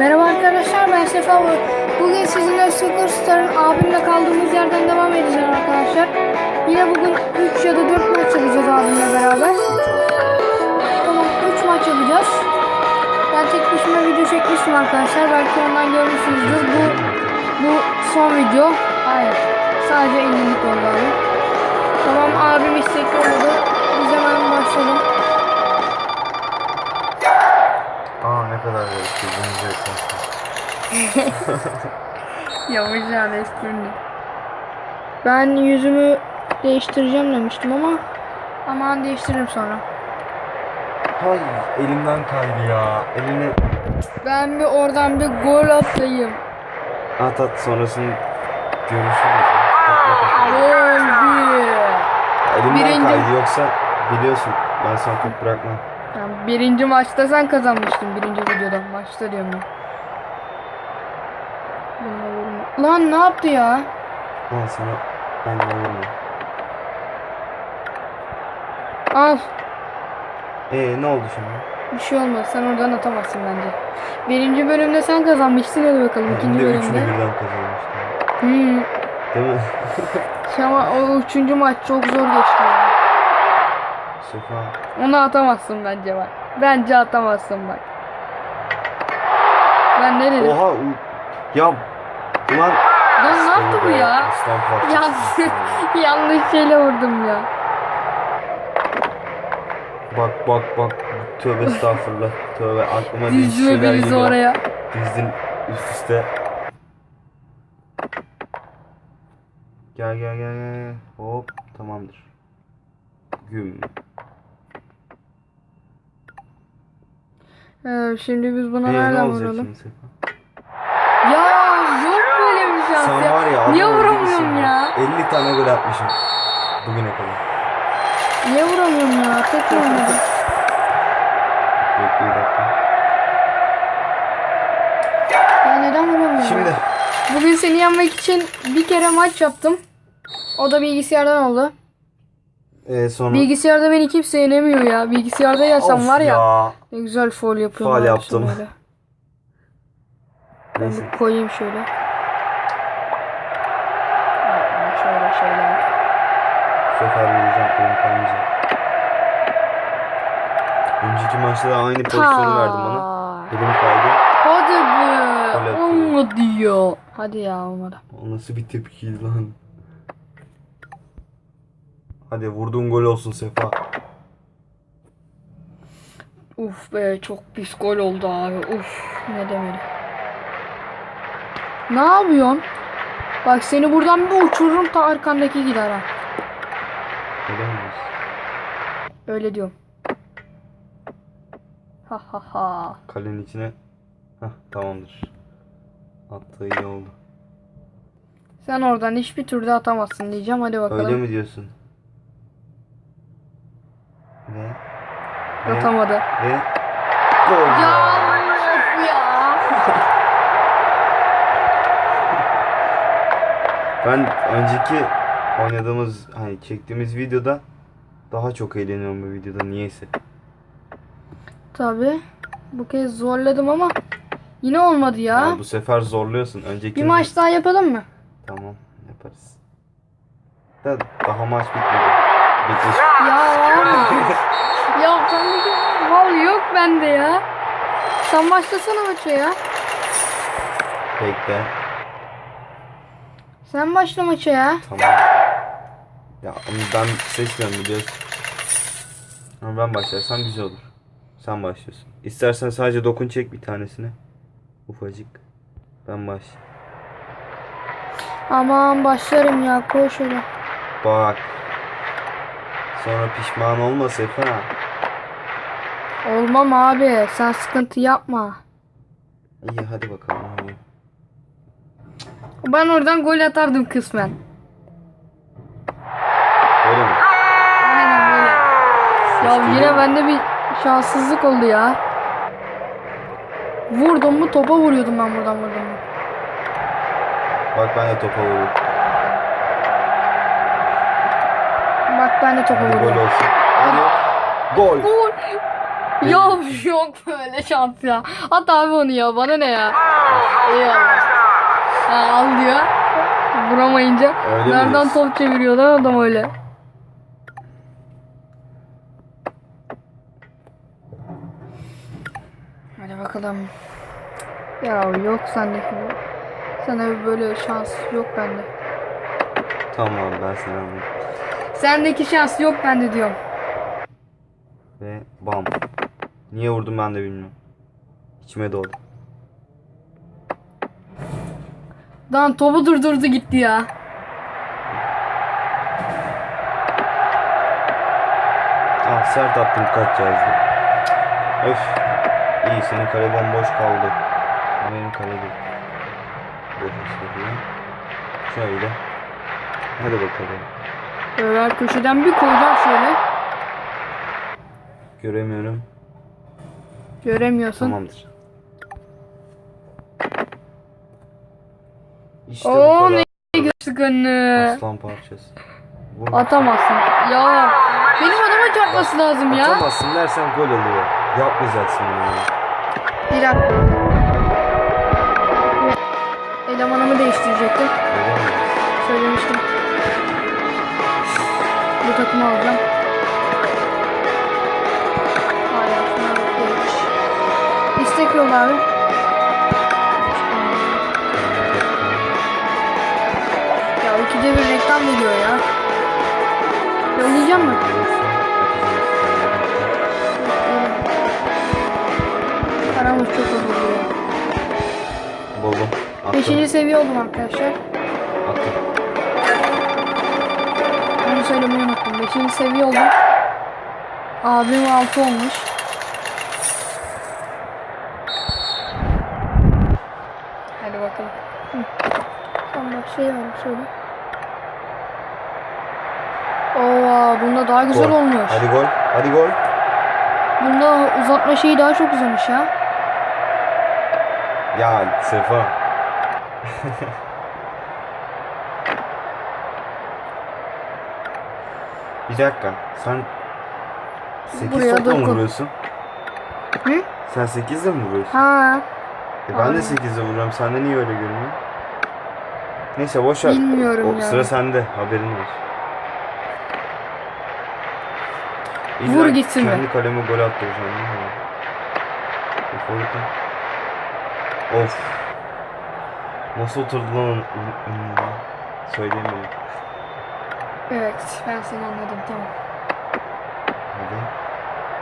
Merhaba arkadaşlar ben Sefa Bu- Bugün sizinle Superstar'ın abimle kaldığımız yerden devam edeceğiz arkadaşlar. Yine bugün 3 ya da 4 maç yapacağız abimle beraber. Tamam 3 maç yapacağız. Ben tek başıma video çekmiştim arkadaşlar. Belki ondan görmüşsünüzdür. Bu bu son video. Hayır. Sadece 50'lik oldu abi. Tamam abim istekli oldu. Biz hemen başlayalım. Aa ne kadar gözünüzü. Yavaş yani esprini. Ben yüzümü değiştireceğim demiştim ama aman değiştiririm sonra. Hay elimden kaydı ya. Elini Ben bir oradan bir gol atayım. at at sonrasını görüşürüz. Gol bir. Elimden Birinci- kaydı yoksa biliyorsun ben sana top bırakmam. Yani birinci maçta sen kazanmıştın birinci videoda. Maçta diyorum vurma. Lan ne yaptı ya? Al sana ben de vurma. Al. Ee ne oldu şimdi? Bir şey olmaz. Sen oradan atamazsın bence. Birinci bölümde sen kazanmıştın. Hadi bakalım ikinci Hem de üçünü bölümde. birden kazanmıştım. Hmm. Değil mi? Ama o üçüncü maç çok zor geçti. ya. Sefa. Onu atamazsın bence bak. Bence atamazsın bak. Ben ne dedim? Oha. Ya. Ulan. Lan ne yaptı bu ya? Yanlış, yanlış şeyle vurdum ya. Bak bak bak. Tövbe estağfurullah. Tövbe aklıma Dizme şeyler geliyor. oraya. Dizdin üst üste. Gel gel gel gel. Hop tamamdır. Güm. Ee, şimdi biz buna Ee, ne nereden olacak vuralım? şimdi Sefa? Ya yok böyle bir şans Sen ya. var ya. Niye vuramıyorum gibisin ya? 50 tane gol atmışım. Bugüne kadar. Niye vuramıyorum ya? Tek vurmadım. Bekle bir dakika. Ya neden vuramıyorum? Şimdi. Bugün seni yenmek için bir kere maç yaptım. O da bilgisayardan oldu. E, sonra. Bilgisayarda beni kimse yenemiyor ya. Bilgisayarda Of var ya. Ne güzel foul yapıyorum. Faul abi yaptım. şimdi öyle. Ben Neyse. bir koyayım şöyle. Şöyle şeyler. Bu sefer vuracağım. Kalmayacak. Önceki maçta da aynı pozisyonu verdim bana. Ta. Elim kaydı. Hadi Gol be. atıyor. Olmadı ya. Hadi ya olmadı. O nasıl bir tepkiydi lan? Hadi vurduğun gol olsun Sefa. Uf be çok pis gol oldu abi. Uf ne demeli. Ne yapıyorsun? Bak seni buradan bir uçururum ta arkandaki gider ha. Öyle miyiz? Öyle diyorum. Ha ha ha. Kalenin içine. Hah tamamdır. Attığı iyi oldu. Sen oradan hiçbir türlü atamazsın diyeceğim. Hadi bakalım. Öyle mi diyorsun? Ve? Ve? Atamadı. Ve? Gol Ya of ya. Ben önceki oynadığımız hani çektiğimiz videoda daha çok eğleniyorum bu videoda niyeyse. Tabi. Bu kez zorladım ama yine olmadı ya. Ya bu sefer zorluyorsun. Önceki Bir maç daha yapalım mı? Tamam yaparız. Da daha maç bitmedi. Bitmiş. Ya ya sendeki bal yok bende ya. Sen başlasana maça ya. Bekle. Sen başla maça ya. Tamam. Ya onu ben seçmiyorum biliyorsun. Ama ben başlarsam güzel olur. Sen başlıyorsun. İstersen sadece dokun çek bir tanesine. Ufacık. Ben baş. Aman başlarım ya koy şöyle. Bak. Sonra pişman olma Sefa. Olmam abi sen sıkıntı yapma. İyi hadi bakalım. Hadi. Ben oradan gol atardım kısmen. Öyle mi? Aynen böyle. Ya geliyor yine bende bir şanssızlık oldu ya. Vurdum mu topa vuruyordum ben buradan vurdum mu. Bak ben de topa vurdum. Bak ben de topa Hadi gol vuruyorum. olsun. Hadi. Gol. Gol. Yok yok böyle şans ya. At abi onu ya bana ne ya. Eyvallah. Ha, al diyor. Vuramayınca. Öyle Nereden top çeviriyor lan adam öyle. Hadi bakalım. Ya yok sendeki. Sana böyle şans yok bende. Tamam ben anladım. Sendeki şans yok bende diyorum. Ve bam. Niye vurdum ben de bilmiyorum. İçime doğdu. Lan topu durdurdu gitti ya. Ah sert attım kaç yazdı. Öf. İyi senin kale bomboş kaldı. Benim kale değil. Şöyle. Hadi bakalım. Böyle köşeden bir koyacağım şöyle. Göremiyorum. Göremiyorsun. Tamamdır. İşte Oo bu kadar. ne önünü. Aslan parçası. Vur. Atamazsın. Ya benim adama çarpması lazım ya. Atamazsın dersen gol oluyor. Yapmayacaksın bunu. ya. Bir dakika. Elemanımı değiştirecektim. Öyle mi? Söylemiştim. Bu takımı alacağım. Yolu abi. Ya ikide bir reklam geliyor ya. Yollayacağım mı? Paramız çok oluyor. Buldum. Attım. Beşinci seviye oldum arkadaşlar. Attım. Onu söylemeyi unuttum. Beşinci seviye oldum. Abim altı olmuş. Hadi bakalım. Hı. Sonra şey var şöyle. Oo, bunda daha güzel Gol. olmuş. Hadi gol. Hadi gol. Bunda uzatma şeyi daha çok güzelmiş ya. Ya Sefa. Bir dakika. Sen 8 Buraya topla mı vuruyorsun? Hı? Sen 8 de mi vuruyorsun? Ha, E ben de Aynen. 8 de vuruyorum. Sende niye öyle görünüyor? Neyse boş ver. Bilmiyorum O ya. sıra sende. Haberin olsun. Vur gitsin be. Kendi kaleme gol attıracağım. Of. Nasıl oturdu lan? Söyleyemiyorum. evet ben seni anladım tamam. Hadi.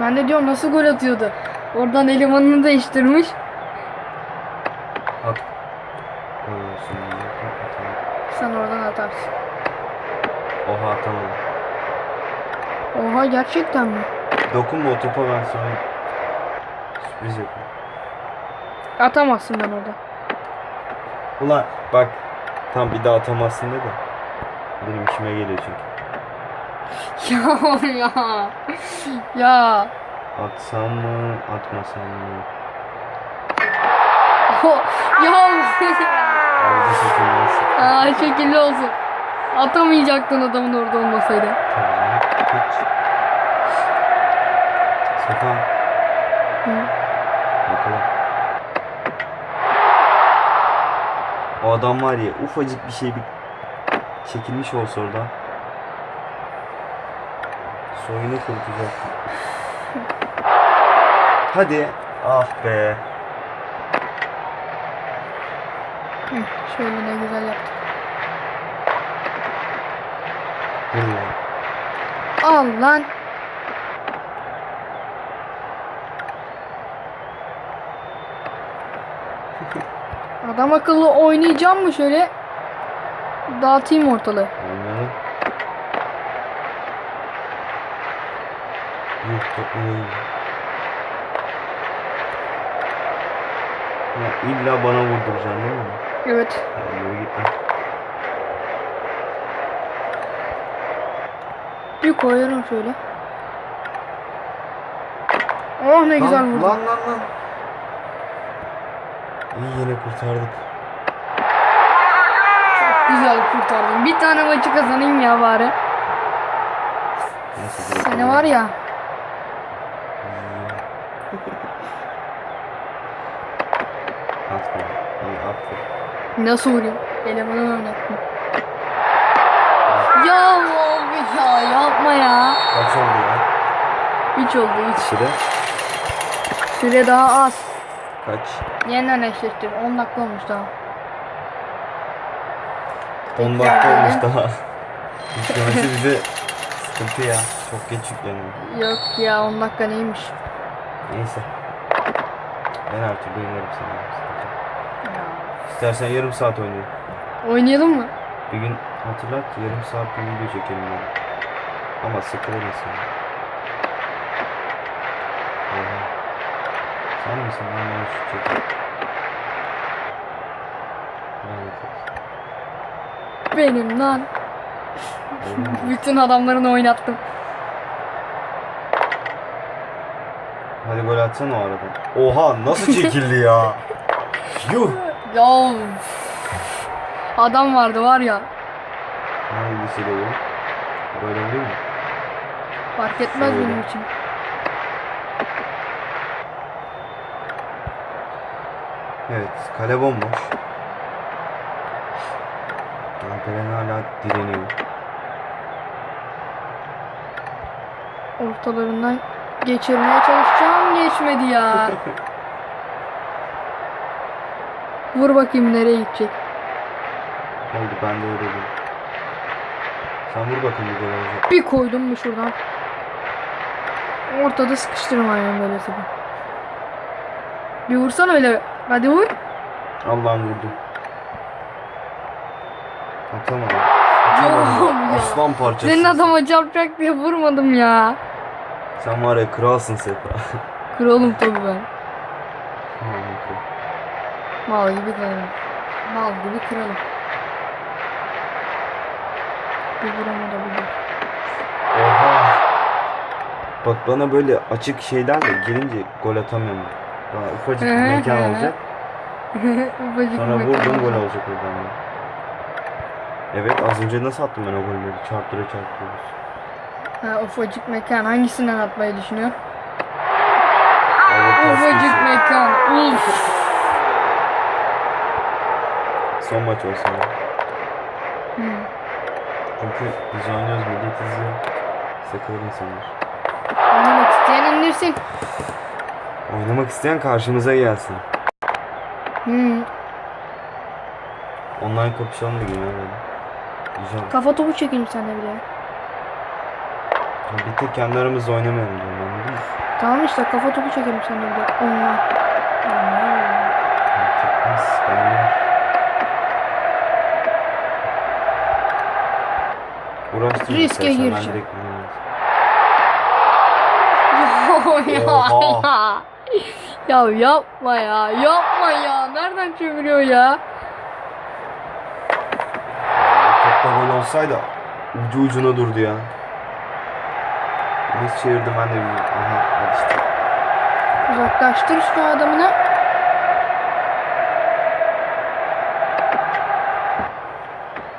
Ben de diyorum nasıl gol atıyordu. Oradan elemanını değiştirmiş. At. Olsun. Sen oradan atarsın. Oha atamadım. Oha gerçekten mi? Dokunma o topa ben sana sürpriz yapayım. Atamazsın ben orada. Ulan bak tam bir daha atamazsın de de. Benim işime geliyor çünkü. ya ya. Ya. Atsam mı atmasam mı? ya. Aa şekilli olsun. Atamayacaktın adamın orada olmasaydı. Tamam. Hiç. Sefa. Hı. O adam var ya ufacık bir şey bir çekilmiş olsa orada. Soyunu kurtulacak. Hadi. Ah be. Şöyle ne güzel yaptık. Al lan. Adam akıllı oynayacağım mı şöyle? Dağıtayım ortalığı. Değil. Ya illa bana vurduracaksın değil mi? Evet. Bir koyalım şöyle. Oh ne lan, güzel vurdu. Lan lan lan. İyi yine kurtardık. Çok güzel kurtardım. Bir tane maçı kazanayım ya bari. Seni var ya. Atma. İyi atma. Nasıl vurayım? Elemanı oynattım. Ya abi ya yapma ya. Kaç oldu ya? Hiç oldu hiç. Süre? Süre daha az. Kaç? Yeniden eşleştir. 10 dakika olmuş daha. 10 dakika olmuş daha. Yüklemesi bize sıkıntı ya. Çok geç yükleniyor. Yok ya 10 dakika neymiş? Neyse. Ben sana. Sıkıntı yok. İstersen yarım saat oynayalım. Oynayalım mı? Bir gün hatırlat yarım saat bir video çekelim ben. Ama sıkılır insan. Oha. Sen misin lan ben şu olsun. Benim lan. Bütün adamlarını oynattım. Hadi gol atsana o aradan. Oha nasıl çekildi ya? Yuh. Ya Adam vardı var ya. Hangisiyle bu? Böyle oluyor mu? Fark etmez Şöyle. benim için. Evet, kale bomboş. Alperen hala direniyor. Ortalarından geçirmeye çalışacağım. Geçmedi ya. Vur bakayım nereye gidecek. Oldu ben de öyle diyorum. Sen vur bakayım bir gol olacak. Bir koydum mu şuradan. Ortada sıkıştırma aynen böyle sabah. Bir vursan öyle. Hadi vur. Allah'ım vurdum. Atamadım. Atamadım. ya. Aslan parçası. Senin adama çarpacak diye vurmadım ya. Sen var ya kralsın Sefa. Kralım tabii ben. Mal gibi kralım. Mal gibi kralım. Bir vuramadabilir. Oha. Bak bana böyle açık şeylerle girince gol atamıyorum. Daha ufacık bir mekan olacak. Ufacık Sonra vurdum gol olacak. oradan da. Evet az önce nasıl attım ben o golleri? Çarptıra çarptırıyoruz. Ha, ufacık mekan. Hangisinden atmayı düşünüyor? Ufacık mekan. Uf. Son maç olsun. Hı. Çünkü biz oynuyoruz millet izliyor. Sıkılır insanlar. Oynamak isteyen indirsin. Oynamak isteyen karşımıza gelsin. Hı. Online kapışalım gün ya böyle. Güzel. Kafa topu çekelim seninle bir de. Ya Bir tek kendi aramızda oynamayalım diyorum anladın mı? Tamam işte kafa topu çekelim seninle bir de. Onlar. Fark etmez. Uğraştırma Riske gireceğim. ya, Oha. ya yapma ya. Yapma ya. Nereden çeviriyor ya? Top da gol olsaydı ucu ucuna durdu ya. Nasıl çevirdim ben de bilmiyorum. Aha hadi işte. Uzaklaştır şu adamını.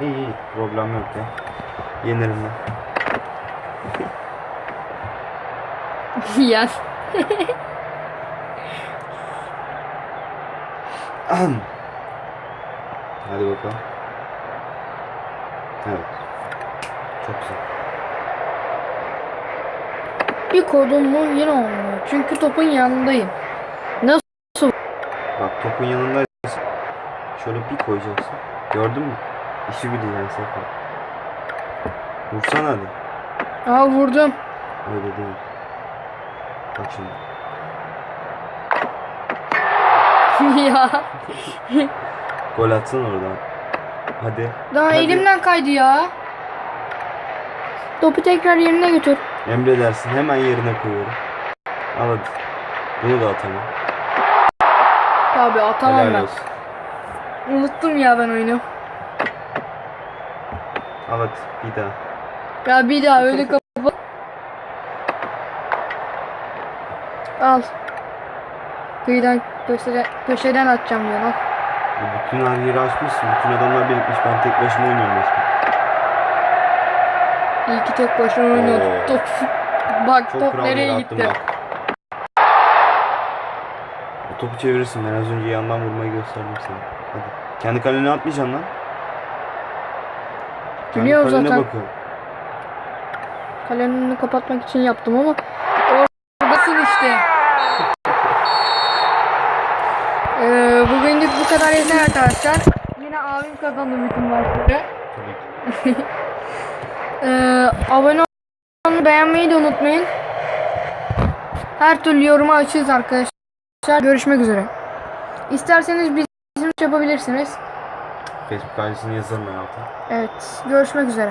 İyi iyi problem yok ya. Yenirim ben. Ahem. Hadi bakalım. Evet. Çok güzel. Bir kodum mu yine olmuyor. Çünkü topun yanındayım. Nasıl? Bak topun yanındaysa şöyle bir koyacaksın. Gördün mü? İşi bileceksin Sefa. Vursana hadi. Aa vurdum. Öyle değil. Bak şimdi. ya. Gol atsana oradan. Hadi. Daha Hadi. elimden kaydı ya. Topu tekrar yerine götür. Emredersin hemen yerine koyuyorum. Al hadi. Bunu da atamam. Tabi atamam Helal ben. olsun. Unuttum ya ben oyunu. Al hadi bir daha. Ya bir daha öyle kapat. Al. Kıyıdan köşeden, köşeden atacağım diyor lan. Bütün her yeri açmışsın. Bütün adamlar birikmiş. Ben tek başıma oynuyorum resmen. İyi ki tek başına oynuyorsun. Oo. Top. Bak Çok top kral nereye yere gitti? bak. topu çevirirsin. Ben az önce yandan vurmayı gösterdim sana. Hadi. Kendi kalene atmayacaksın lan. Kendi Biliyorum kalene zaten. bakıyorum. Kalenin önünü kapatmak için yaptım ama oradasın işte. Ee, bugünlük bu kadar yeter arkadaşlar. Yine abim kazandı bütün maçları. Ee, abone olmayı, beğenmeyi de unutmayın. Her türlü yoruma açığız arkadaşlar. Görüşmek üzere. İsterseniz bizim yapabilirsiniz. Facebook adresini yazarım ben alta. Evet, görüşmek üzere.